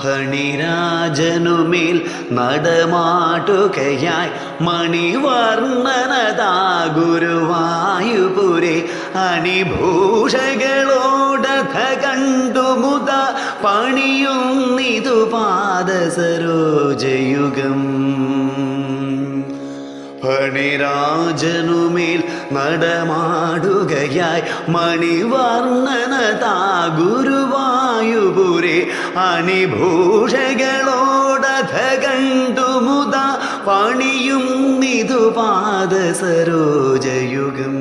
ഫണിരാജനുമേൽ നടമാടുകയായി മണിവർണനതാ ഗുരുവായുപുരെ അണിഭൂഷകളോടഥ കണ്ടുമുത പണിയുന്നിതു പാദസരോജയുഗം ഫണിരാജനുമേൽ നടമാടുകയായി മണിവർണനതാ ഗുരുവായുപുരെ അണിഭൂഷകളോടഥ കണ്ടുമുത പണിയും നിതു സരോജയുഗം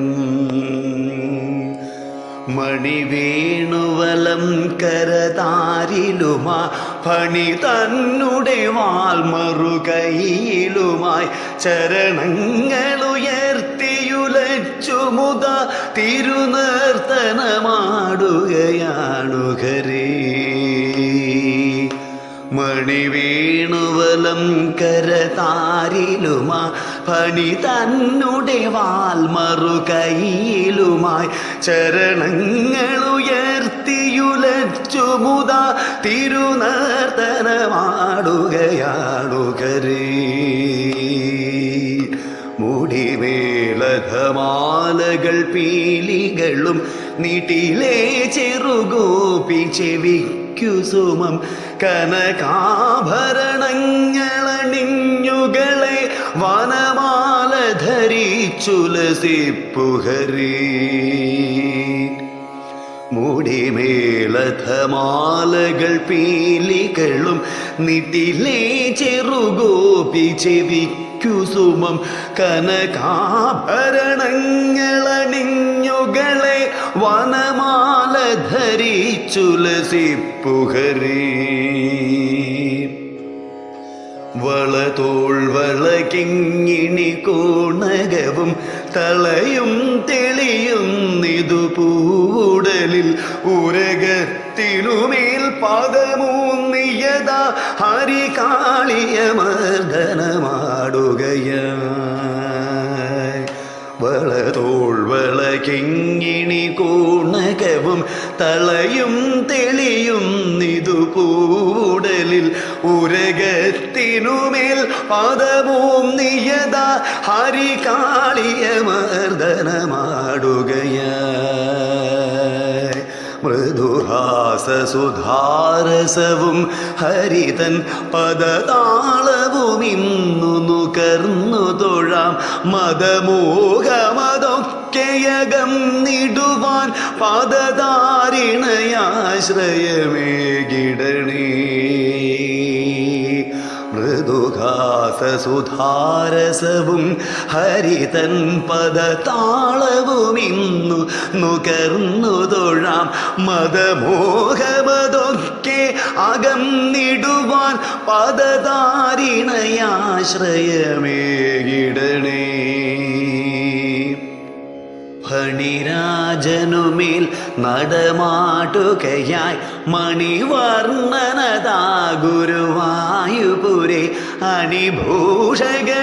മണിവേണുവലം കരതാരിലുമാ പണി തന്നുടെ വാൽമറുകയിലുമായി ചരണങ്ങളുയർത്തിയുലച്ചുമുത തിരുനർത്തനമാടുകയാണു ഹരേ മണിവേണുവലം കരതാരിലുമാ പണി തന്നുടെ വാൽമറുകയിലുമായി ചരണങ്ങളുയർത്തിയുലച്ചുമുത തിരുനർത്തനമാടുകയാണു കരേ മുടിവേലധമാലകൾ പീലികളും നീട്ടിലേ ചെറുകോപി ചെവിക്കു സുമം. കനകാഭരണങ്ങളണിഞ്ഞുകളെ വനമാല ധരിച്ചുലസിപ്പുഹരി മുടിമേളമാലകൾ പീലികളും നിട്ടിലേ ചെറുഗോപി ചെവിക്കു സുമം കനകാഭരണങ്ങളണിഞ്ഞുകളെ വനമാല ധരിച്ചുലസിപ്പുഹരി വളതോൾ വളകിങ്ങിണി കോണകവും തളയും തെളിയും നിതു ഉരകത്തിനുമേൽ പാകമൂന്നിയതാ ഹരികാളിയ മർദ്ദനമാടുകയായി വളതോൾ വളകിങ്ങിണി കൂണകവും തളയും തെളിയും നിതു പൂടലിൽ ഉരകത്തിനുമേൽ പദവും നിയത ഹരികാളിയ മർദ്ദനമാടുകയായി മൃദുഹാസസുധാരസവും ഹരിതൻ ഇന്നു നുകർന്നു തൊഴാം. മതമോഹമതൊക്കെയകം നിടുവാൻ പദതാരിണയാശ്രയമേകിടണേ മൃദുഹാസസുധാരസവും ഹരിതൻ പദതാളവും ഇന്നു നുകർന്നു തൊഴാം മതമോഹമതൊക്കെ അകന്നിടുവാൻ പദതാരിണയാശ്രയമേകിടണേ. ഫണിരാജനുമേൽ നടമാടുകയായി മണിവർണനതാ ഗുരുവായുപുരെ അണിഭൂഷകളോടഥ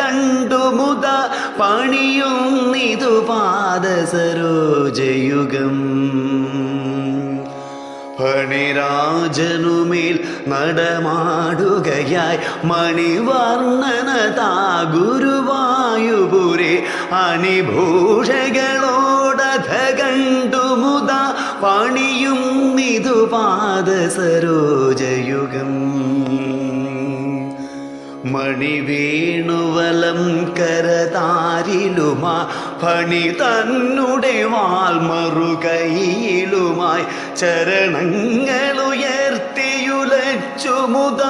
കണ്ടുമുത പണിയുന്നിതു പാദസരോജയുഗം ഫണിരാജനുമേൽ നടമാടുകയായി മണിവർണനതാ ഗുരുവായുപുരെ അണിഭൂഷകളോടഥ കണ്ടുമുത പണിയും നിതു സരോജയുഗം. മണിവേണുവലം കരതാരിലുമാ പണി തന്നുടെ വാൽമറുകയിലുമായി ചരണങ്ങളുയർത്തിയുലച്ചുമുത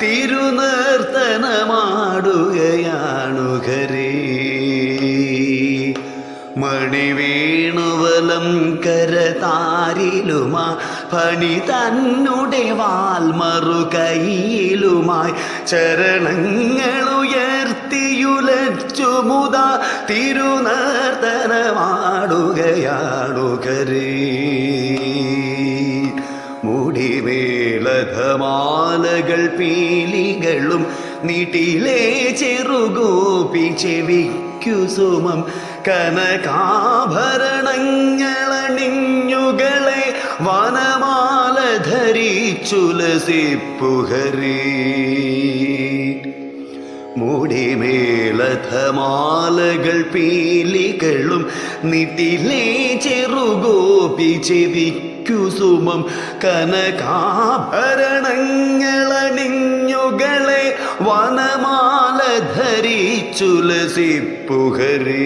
തിരുനർത്തനമാടുകയാണു ഹരേ മണിവേണുവലം കരതാരിലുമാ പണി തന്നുടെ വാൽമറുകയിലുമായി ചരണങ്ങളുയർത്തിയുലച്ചുമുത തിരുനർത്തനമാടുകയാണു കരേ മുടിവേലധമാലകൾ പീലികളും നീട്ടിലേ ചെറുകോപി ചെവിക്കു സുമം. കനകാഭരണങ്ങളണിഞ്ഞുകളെ വനമാല ധരിച്ചുലസിപ്പുഹരി മുടിമേളമാലകൾ പീലികളും നിട്ടിലേ ചെറുഗോപി ചെവിക്കു സുമം കനകാഭരണങ്ങളണിഞ്ഞുകളെ വനമാല ധരിച്ചുലസിപ്പുഹരി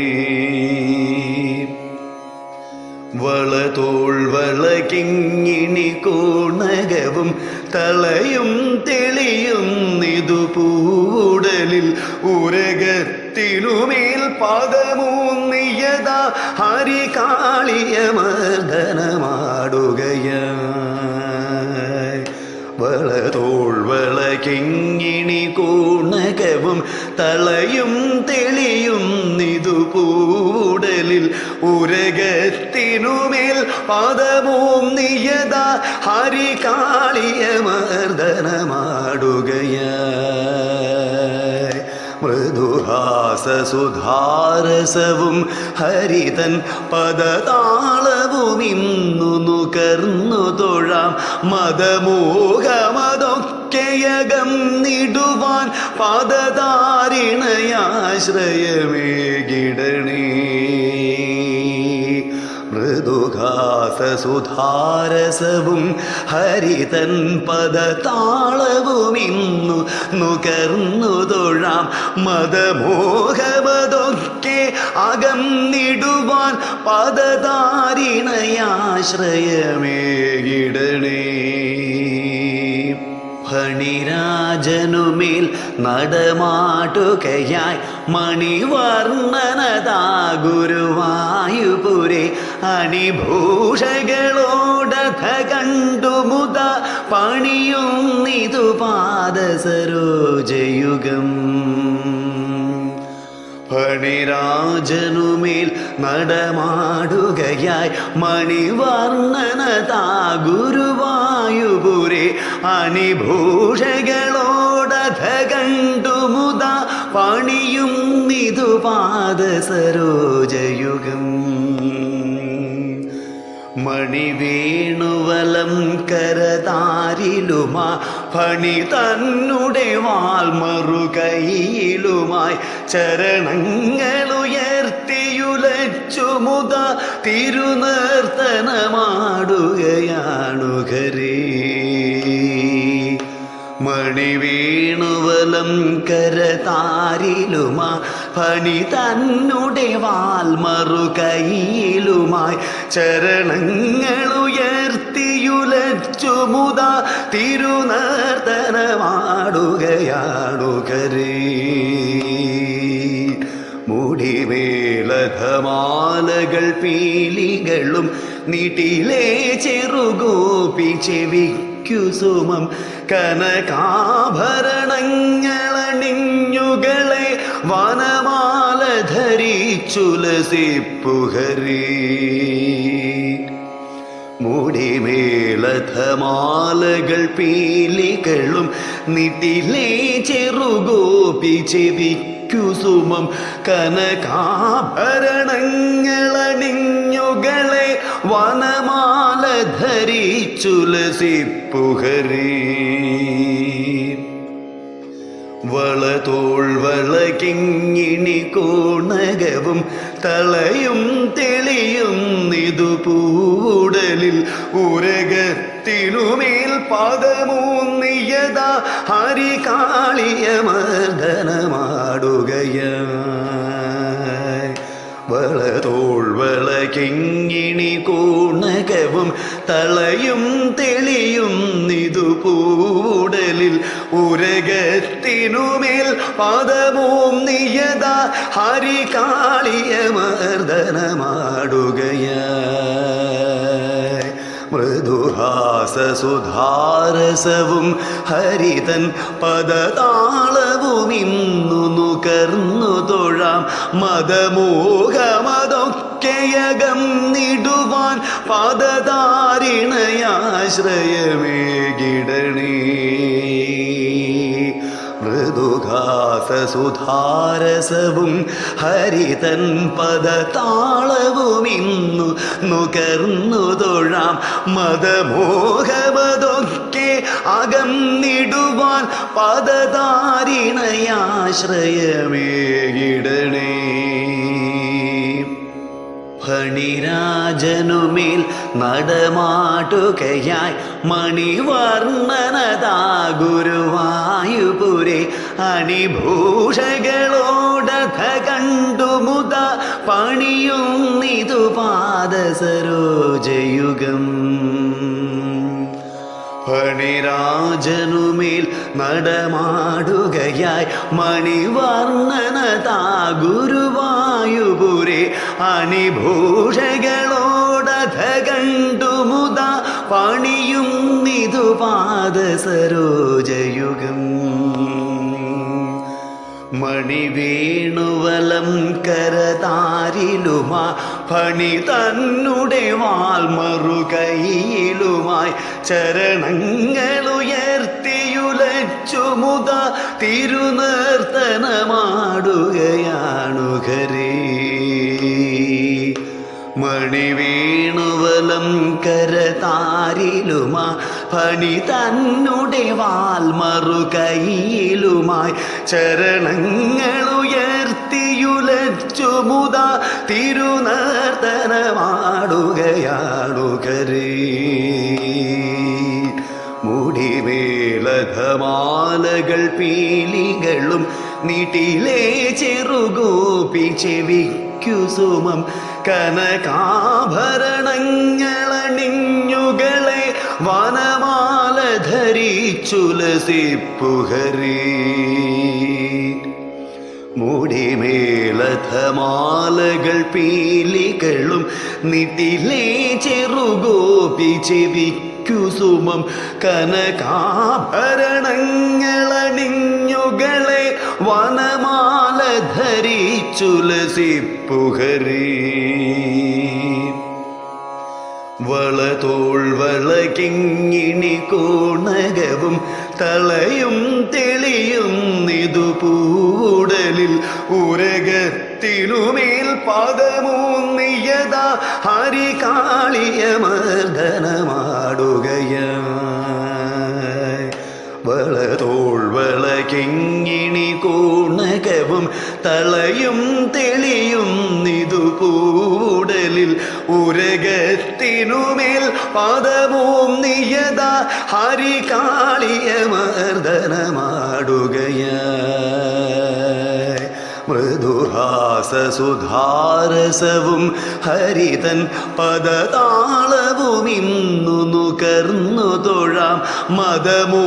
വളതോൾ വളകിങ്ങിണി കോണകവും തളയും തെളിയും നിതുപൂടലിൽ ഉരകത്തിനുമേൽ പദമൂന്നിയത ഹരികാളിയ മർദ്ദനമാടുകയ. വളതോൾ വളകിങ്ങിണി കൂണകവും തളയും തെളിയും നിതുപൂടലിൽ ഉരകത്തിനുമേൽ പദവും നിയത ഹരികാളിയ മർദ്ദനമാടുകയായി മൃദുഹാസസുധാരസവും ഹരിതൻ പദതാളവും ഇന്നു നുകർന്നു തൊഴാം മതമോഹമതൊക്കെയകം നിടുവാൻ പദതാരിണയാശ്രയമേകിടണേ മൃദുഹാസസുധാരസവും ഹരിതൻ പദതാളവും ഇന്നു നുകർന്നു തൊഴാം മതമോഹമതൊക്കെ അകന്നിടുവാൻ പദതാരിണയാശ്രയമേകിടണേ. ഫണിരാജനുമേൽ നടമാട്ടുകയായി മണിവർണനതാ ഗുരുവായുപുരെ. അണിഭൂഷകളോടഥ കണ്ടുമുത പണിയുന്നിതു പാദസരോജയുഗം. ഫണിരാജനുമേൽ നടമാടുകയായി മണിവർണനതാ ഗുരുവായുപുരെ അണിഭൂഷകളോടഥ കണ്ടുമുത പണിയും നിതു പാദസരോജയുഗം. മണിവേണുവലം കരതാരിലുമാ പണി തന്നുടെ വാൽമറുകയിലുമായി ചരണങ്ങളുയർത്തിയുലച്ചുമുത തിരുനർത്തനമാടുകയാണു ഹരേ മണിവേണുവലം കരതാരിലുമാ ഫണി തന്നുടെ വാൽമറുകയിലുമായി ചരണങ്ങളുയർത്തിയുലച്ചുമുത തിരുനർത്തനമാടുകയാണു കരേ. മുടിവേലധമാലകൾ പീലികളും നീട്ടിലെ ചെറുകോപി ചെവിക്കു സുമം. കനകാഭരണങ്ങളണിഞ്ഞുകളെ വനമാല ധരിച്ചുലസിപ്പുഹരി മുടിമേളമാലകൾ പീലികളും നിട്ടിലേ ചെറുഗോപി ചെവിക്കു സുമം. കനകാഭരണങ്ങളണിഞ്ഞുകളെ വനമാല ധരിച്ചുലസിപ്പുഹരി വളതോൾ കിങ്ങിണി കോണകവും തളയും തെളിയും നിതുപൂടലിൽ ഉരകത്തിനുമേൽ പദമൂന്നിയത ഹരികാളിയ മർദ്ദനമാടുകയായി. വളതോൾ കിങ്ങിണി കോണകവും തളയും തെളിയും നിതുപൂടലിൽ ഉരകത്തിനുമേൽ പദവും നിയത ഹരികാളിയ മർദ്ദനമാടുകയ മൃദുഹാസസുധാരസവും ഹരിതൻ പദതാളവും ഇന്നു നുകർന്നു തൊഴാം. മതമോഹമതൊക്കെയകം നിടുവാൻ പദതാരിണയാശ്രയമേകിടണേ സുധാരസവും ഹരിതൻ പദതാളവും ഇന്നു നുകർന്നു തൊഴാം മതമോഹമതൊക്കെ അകന്നിടുവാൻ പദതാരിണയാശ്രയമേകിടണേ. ഫണിരാജനുമേൽ നടമാടുകയായി മണിവർണനതാ ഗുരുവായുപുരെ അണിഭൂഷകളോടഥ കണ്ടുമുത പണിയുന്നിതു പാദസരോജയുഗം. ഫണിരാജനുമേൽ നടമാടുകയായി മണിവർണനതാ ഗുരുവായുപുരെ അണിഭൂഷകളോടഥ കണ്ടുമുത പണിയും നിതു പാദസരോജയുഗം. മണിവേണുവലം കരതാരിലുമാ ഫണി തന്നെ വാൽമറുകയിലുമായി ചരണങ്ങളുയർത്തിയുലച്ചുമുത തിരുനർത്തനമാടുകയാണു ഹരേ മണിവേണുവലം കരതാരിലുമാ ഫണി തന്നുടെ വാൽമറുകൈയിലുമായി ചരണങ്ങളുയർത്തിയുലച്ചുമുത തിരുനർത്തനമാടുകയാണു കരേ പീലികളും നീട്ടിലേ ചെവിക്കു സുമം. കനകാഭരണങ്ങളണിഞ്ഞുകളെ വനമാല ധരിച്ചുലസിപ്പുഹരീ മുടിമേലഥമാലകൾ പീലികളും നിട്ടിലേ ചെറുഗോപി ചെവിക്കുസുമം കനകാഭരണങ്ങളണിഞ്ഞുകളെ വനമാല ധരിച്ചുലസിപ്പുഹരീ വളതോൾ വളകിങ്ങിണി കോണകവും തളയും തെളിയും പൂടലിൽ ഉരകത്തിനുമേൽ പദമൂന്നിയത ഹരികാളിയ മർദ്ദനമാടുകയായി വളതോൾ വളകിങ്ങിണി കോണകവും തളയും തെളിയും നിതു പൂടലിൽ ഉരകത്തിനുമേൽ പദവും നിയത ഹരികാളിയ മർദ്ദനമാടുകയായി മൃദുഹാസസുധാരസവും ഹരിതൻ പദതാളവും ഇന്നു നുകർന്നു തൊഴാം മതമോഹമതൊക്കെയകം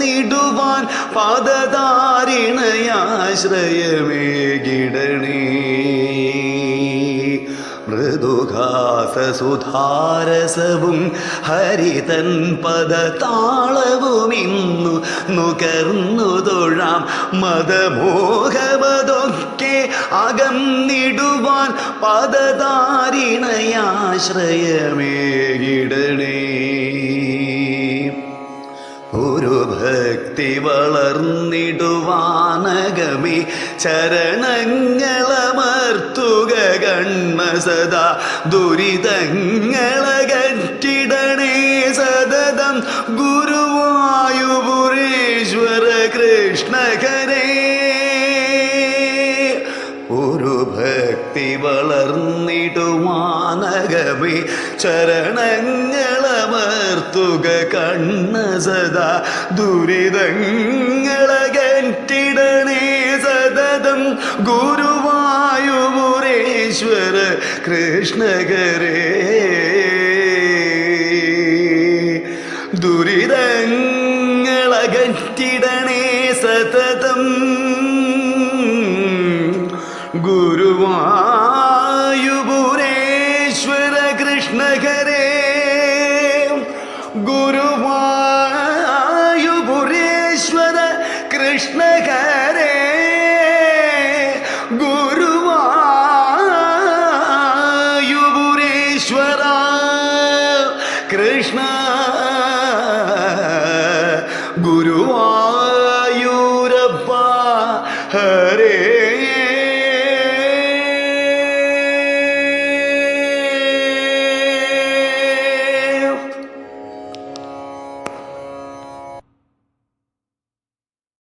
നിടുവാൻ പദതാരിണയാശ്രയമേകിടണേ മൃദുഹാസസുധാരസവും ഹരിതൻ പദതാളവും ഇന്നു നുകർന്നു തൊഴാം മതമോഹമതൊക്കെ അകന്നിടുവാൻ പദതാരിണയാശ്രയമേകിടണേ. ഒരു ഭക്തി വളർന്നിടുവാനകമേ ചരണങ്ങളമർത്തുക കണ്ണ സദാ ദുരിതങ്ങളകറ്റിടണേ സതതം ഗുരുവായുപുരേശ്വര കൃഷ്ണകരേ ഒരു ഭക്തി വളർന്നിടുവാനകമേ ചരണങ്ങളമർത്തുക കണ്ണ സദാ ദുരിതങ്ങളകറ്റിടണേ സതതം ഗുരുവായുരേശ്വര കൃഷ്ണകരേ. ദുരിതങ്ങളകറ്റിടണേ സതതം কৃষ্ণা